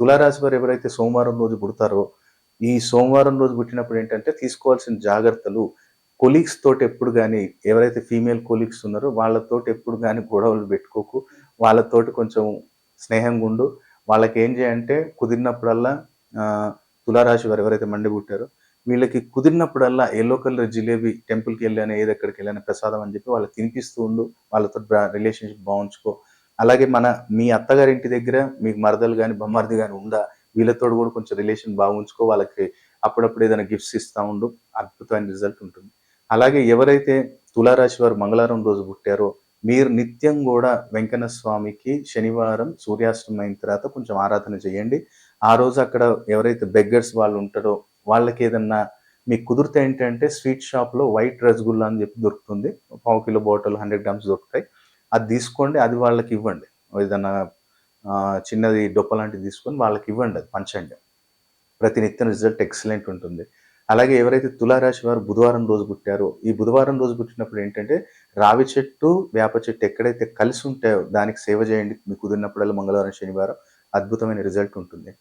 తులారాశి వారు ఎవరైతే సోమవారం రోజు పుడతారో ఈ సోమవారం రోజు పుట్టినప్పుడు ఏంటంటే తీసుకోవాల్సిన జాగ్రత్తలు కొలీగ్స్ తోటి ఎప్పుడు కానీ ఎవరైతే ఫీమేల్ కొలీగ్స్ ఉన్నారో వాళ్ళతోటి ఎప్పుడు కానీ గొడవలు పెట్టుకోకు. వాళ్ళతోటి కొంచెం స్నేహంగా ఉండు. వాళ్ళకి ఏం చేయంటే కుదిరినప్పుడల్లా తులారాశి వారు ఎవరైతే మండి పుట్టారో వీళ్ళకి కుదిరినప్పుడల్లా ఎల్లో కలర్ జిలేబీ టెంపుల్కి వెళ్ళాను ఏది ఎక్కడికి వెళ్ళాను ప్రసాదం అని చెప్పి వాళ్ళకి తినిపిస్తూ ఉండు. వాళ్ళతో రిలేషన్షిప్ బాగుంచుకో అలాగే మన మీ అత్తగారి ఇంటి దగ్గర మీకు మరదలు కానీ బొమ్మర్ది కానీ ఉందా? వీళ్ళతో కూడా కొంచెం రిలేషన్ బాగుంచుకో వాళ్ళకి అప్పుడప్పుడు ఏదైనా గిఫ్ట్స్ ఇస్తూ ఉండు అద్భుతమైన రిజల్ట్ ఉంటుంది. అలాగే ఎవరైతే తులారాశి వారు మంగళవారం రోజు పుట్టారో మీరు నిత్యం కూడా వెంకన్న స్వామికి శనివారం సూర్యాస్తమయం అయిన తర్వాత కొంచెం ఆరాధన చేయండి. ఆ రోజు అక్కడ ఎవరైతే బెగ్గర్స్ వాళ్ళు ఉంటారో వాళ్ళకి ఏదన్నా మీకు కుదిరితే ఏంటంటే స్వీట్ షాప్లో వైట్ రసగుల్లా అని చెప్పి దొరుకుతుంది. పావు కిలో బాటిల్ హండ్రెడ్ గ్రామ్స్ దొరుకుతాయి. అది తీసుకోండి అది వాళ్ళకి ఇవ్వండి. ఏదన్నా చిన్నది డొప్ప లాంటిది తీసుకొని వాళ్ళకి ఇవ్వండి అది పంచండి. ప్రతినిత్యం రిజల్ట్ ఎక్సలెంట్ ఉంటుంది. అలాగే ఎవరైతే తులారాశి వారు బుధవారం రోజు పుట్టారో ఈ బుధవారం రోజు పుట్టినప్పుడు ఏంటంటే రావి చెట్టు వేప చెట్టు ఎక్కడైతే కలిసి ఉంటాయో దానికి సేవ చేయండి. మీకు కుదిరినప్పుడల్లా మంగళవారం శనివారం అద్భుతమైన రిజల్ట్ ఉంటుంది.